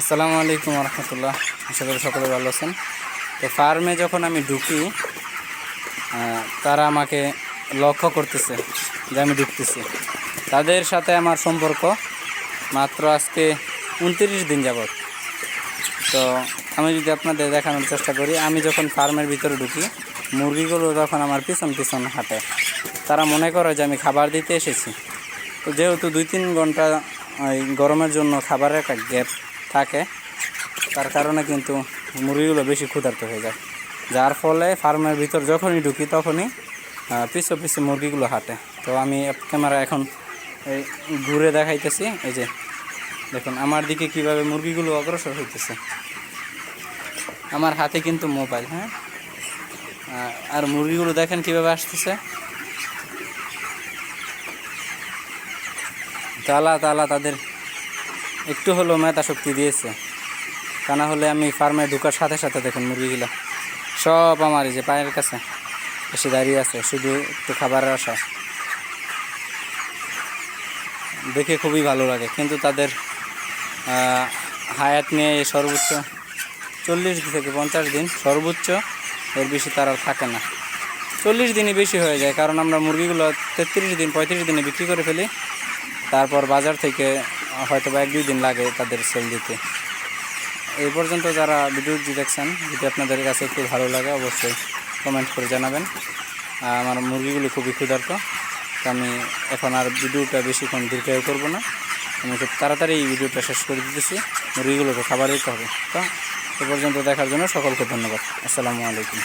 আসসালামু আলাইকুম রহমতুল্লাহ আশা করি সকলে ভালো আছেন। তো ফার্মে যখন আমি ঢুকি তারা আমাকে লক্ষ্য করতেছে যে আমি ঢুকতেছি। তাদের সাথে আমার সম্পর্ক মাত্র আজকে উনত্রিশ দিন যাবৎ। তো আমি যদি আপনাদের দেখানোর চেষ্টা করি, আমি যখন ফার্মের ভিতরে ঢুকি, মুরগিগুলো তখন আমার পিছন পিছন হাঁটে, তারা মনে করে যে আমি খাবার দিতে এসেছি। তো যেহেতু দুই তিন ঘণ্টা গরমের জন্য খাবারের একটা গ্যাপ থাকে, তার কারণে কিন্তু মুরগিগুলো বেশি ক্ষুধার্ত হয়ে যায়। যার ফলে ফার্মের ভিতর যখনই ঢুকি তখনই পিছু পিছু মুরগিগুলো হাঁটে। তো আমি ক্যামেরা এখন এই ঘুরে দেখাইতেছি, এই যে দেখুন আমার দিকে কীভাবে মুরগিগুলো অগ্রসর হইতেছে। আমার হাতে কিন্তু মোবাইল হ্যাঁ? আর মুরগিগুলো দেখেন কীভাবে আসতেছে। তালা তালা তাদের একটু হলেও মেধা শক্তি দিয়েছে। তা না হলে আমি ফার্মে ঢুকার সাথে সাথে দেখুন মুরগিগুলো। সব আমার যে পায়ের কাছে। এসে দাঁড়িয়ে আছে, শুধু একটু খাবারের আশা দেখে খুবই ভালো লাগে, কিন্তু তাদের হায়াত নিয়ে সর্বোচ্চ চল্লিশ থেকে পঞ্চাশ দিন সর্বোচ্চ এর বেশি তারা আর থাকে না। চল্লিশ দিনই বেশি হয়ে যায়, কারণ আমরা মুরগিগুলো তেত্রিশ দিন, পঁয়ত্রিশ দিনে বিক্রি করে ফেলি। তারপর বাজার থেকে হয়তো বা এক দুই দিন লাগে তাদের সেল দিতে। এই পর্যন্ত যারা ভিডিওটি দেখছেন, যদি আপনাদের কাছে একটু ভালো লাগে, অবশ্যই কমেন্ট করে জানাবেন। আমার মুরগিগুলি খুবই ক্ষুধার্ত, তো আমি এখন আর ভিডিওটা বেশিক্ষণ দীর্ঘায়ু করব না। আমি খুব তাড়াতাড়ি এই ভিডিওটা শেষ করে দিতেছি, মুরগিগুলোকে খাবার দিতে হবে। তো এ পর্যন্ত দেখার জন্য সকলকে ধন্যবাদ। আসসালামু আলাইকুম।